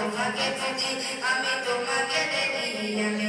তোমাকে খুঁজি আমি তোমাকে দেখি আমি